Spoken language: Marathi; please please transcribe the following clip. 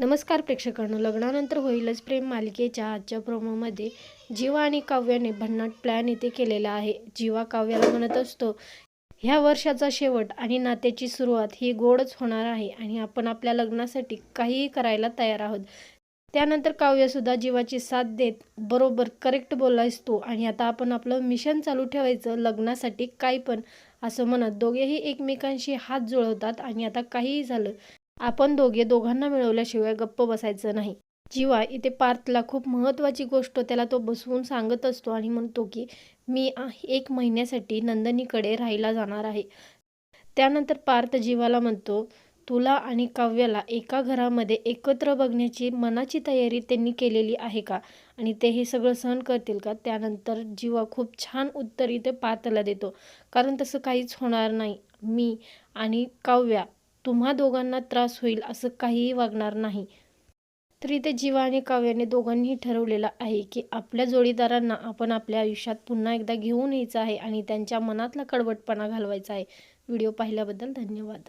नमस्कार प्रेक्षकांनो लग्नानंतर होईलच प्रेम मालिकेच्या आजच्या प्रोमोमध्ये जीवा आणि काव्याने भन्नाट प्लॅन इथे केलेला आहे. जीवा काव्याला म्हणत असतो ह्या वर्षाचा शेवट आणि नात्याची सुरुवात ही गोडच होणार आहे आणि आपण आपल्या लग्नासाठी काहीही करायला तयार आहोत. त्यानंतर काव्यसुद्धा जीवाची साथ देत बरोबर करेक्ट बोलायस तू आणि आता आपण आपलं मिशन चालू ठेवायचं लग्नासाठी काही पण असं म्हणत. दोघेही एकमेकांशी हात जुळवतात आणि आता काहीही झालं आपण दोघे दोघांना मिळवल्याशिवाय गप्प बसायचं नाही. जीवा इथे पार्थला खूप महत्त्वाची गोष्ट त्याला तो बसवून सांगत असतो आणि म्हणतो की मी एक महिन्यासाठी नंदनीकडे राहायला जाणार आहे. त्यानंतर पार्थ जीवाला म्हणतो तुला आणि काव्याला एका घरामध्ये एकत्र बघण्याची मनाची तयारी त्यांनी केलेली आहे का? आणि ते हे सगळं सहन करतील का? त्यानंतर जीवा खूप छान उत्तर इथे पार्थला देतो कारण तसं काहीच होणार नाही. मी आणि काव्या तुम्हा दोघांना त्रास होईल असं काहीही वागणार नाही. तर इथे जीवा आणि काव्याने दोघांनीही ठरवलेलं आहे की आपल्या जोडीदारांना आपण आपल्या आयुष्यात पुन्हा एकदा घेऊन यायचं आहे आणि त्यांच्या मनातला कडवटपणा घालवायचा आहे. व्हिडिओ पाहिल्याबद्दल धन्यवाद.